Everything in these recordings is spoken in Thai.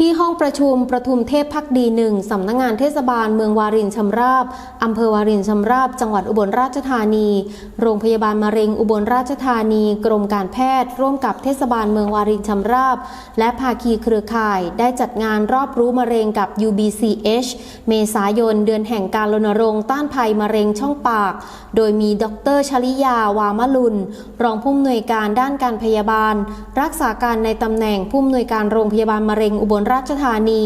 ที่ห้องประชุมประทุมเทพพักดีหนึ่งสำนักงงานเทศบาลเมืองวารินชำราบอำเภอวารินชำราบ จังหวัดอุบลราชธานี โรงพยาบาลมะเร็งอุบลราชธานี กรมการแพทย์ ร่วมกับเทศบาลเมืองวารินชำราบ และภาคีเครือข่ายได้จัดงานรอบรู้มะเร็งกับ UBCH เมษายนเดือนแห่งการรณรงค์ต้านภัยมะเร็งช่องปาก โดยมีดรชลิยาวามลุน รองผู้อำนวยการด้านการพยาบาล รักษาการในตำแหน่งผู้อำนวยการโรงพยาบาลมะเร็งอุบลราชธานี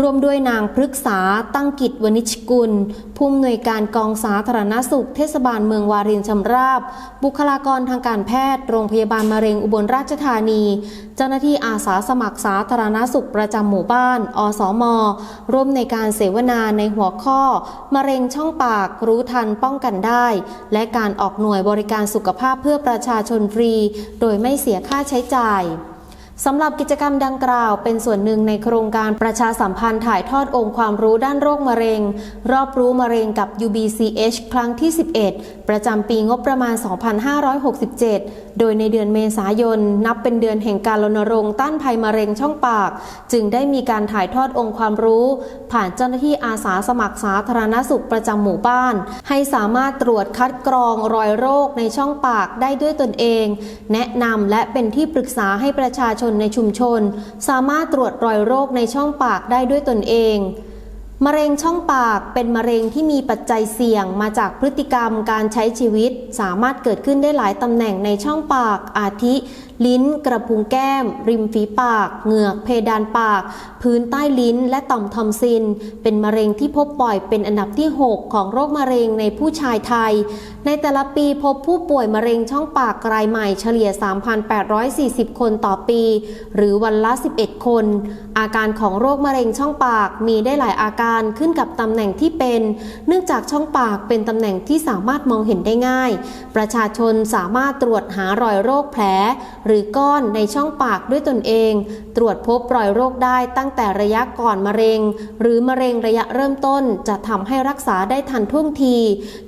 ร่วมด้วยนางพฤกษาตั้งกิจวณิชกุล ผู้อำนวยการกองสาธารณสุข เทศบาลเมืองวารินชำราบ บุคลากรทางการแพทย์ โรงพยาบาลมะเร็งอุบลราชธานี เจ้าหน้าที่อาสาสมัครสาธารณสุขประจำหมู่บ้าน อสม ร่วมในการเสวนาในหัวข้อ มะเร็งช่องปากรู้ทันป้องกันได้ และการออกหน่วยบริการสุขภาพเพื่อประชาชนฟรี โดยไม่เสียค่าใช้จ่าย สำหรับกิจกรรมดังกล่าวเป็นส่วนหนึ่งในโครงการประชาสัมพันธ์ถ่ายทอดองค์ความรู้ด้านโรคมะเร็ง รอบรู้มะเร็งกับ UBCH ครั้งที่ 11 ประจำปีงบประมาณ 2567 โดยในเดือนเมษายน นับเป็นเดือนแห่งการรณรงค์ต้านภัยมะเร็งช่องปาก จึงได้มีการถ่ายทอดองค์ความรู้ ผ่านเจ้าหน้าที่อาสาสมัครสาธารณสุขประจำหมู่บ้าน ให้สามารถตรวจคัดกรองรอยโรคในช่องปากได้ด้วยตนเอง แนะนำและเป็นที่ปรึกษาให้ประชาชนในชุมชน สามารถตรวจรอยโรคในช่องปากได้ด้วยตนเอง มะเร็งช่องปากเป็นมะเร็งที่มีปัจจัยเสี่ยงมาจากพฤติกรรมการใช้ชีวิต สามารถเกิดขึ้นได้หลายตำแหน่งในช่องปากอาทิ ลิ้น กระพุ้งแก้ม ริมฝีปาก เหงือก เพดานปาก พื้นใต้ลิ้น และต่อมทอมซิน เป็นมะเร็งที่พบบ่อยเป็นอันดับที่ 6 ของโรคมะเร็งในผู้ชายไทย ในแต่ละปีพบผู้ป่วยมะเร็งช่องปากรายใหม่เฉลี่ย 3,840 คนต่อปี หรือวันละ 11 คน อาการของโรคมะเร็งช่องปากมีได้หลายอาการขึ้นกับตำแหน่งที่เป็น เนื่องจากช่องปากเป็นตำแหน่งที่สามารถมองเห็นได้ง่าย ประชาชนสามารถตรวจหารอยโรคแผล หรือก้อนในช่องปากด้วยตนเอง ตรวจพบรอยโรคได้ตั้งแต่ระยะก่อนมะเร็ง หรือมะเร็งระยะเริ่มต้นจะทำให้รักษาได้ทันท่วงที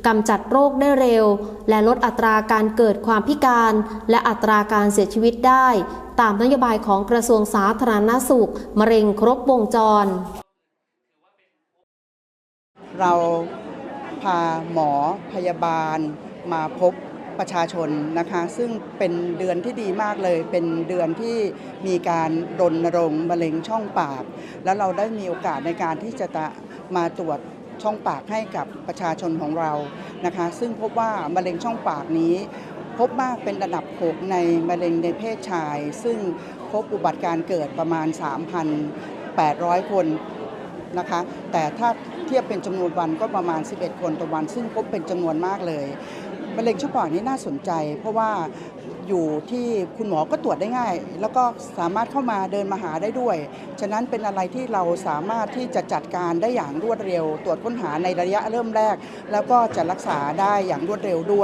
กำจัดโรคได้เร็ว และลดอัตราการเกิดความพิการ และอัตราการเสียชีวิตได้ ตามนโยบายของกระทรวงสาธารณสุข มะเร็งครบวงจร เราพาหมอพยาบาลมาพบประชาชนนะคะ ซึ่งเป็นเดือนที่ดีมากเลย เป็นเดือนที่มีการรณรงค์มะเร็งช่องปาก แล้วเราได้มีโอกาสในการที่จะมาตรวจช่องปากให้กับประชาชนของเรานะคะ ซึ่งพบว่ามะเร็งช่องปากนี้ พบมากเป็นระดับ 6 ในมะเร็งในเพศชาย ซึ่งพบอุบัติการเกิดประมาณ 3,800 คน นะคะ แต่ถ้าเทียบเป็นจำนวนวันก็ประมาณ 11 คนต่อวัน ซึ่งพบเป็นจำนวนมากเลยมะเร็งช่องปากนี้น่าสนใจ เพราะว่าอยู่ที่คุณหมอก็ตรวจได้ง่าย แล้วก็สามารถเข้ามาเดินมาหาได้ด้วย ฉะนั้นเป็นอะไรที่เราสามารถที่จะจัดการได้อย่างรวดเร็ว ตรวจค้นหาในระยะเริ่มแรก แล้วก็จะรักษาได้อย่างรวดเร็วด้วย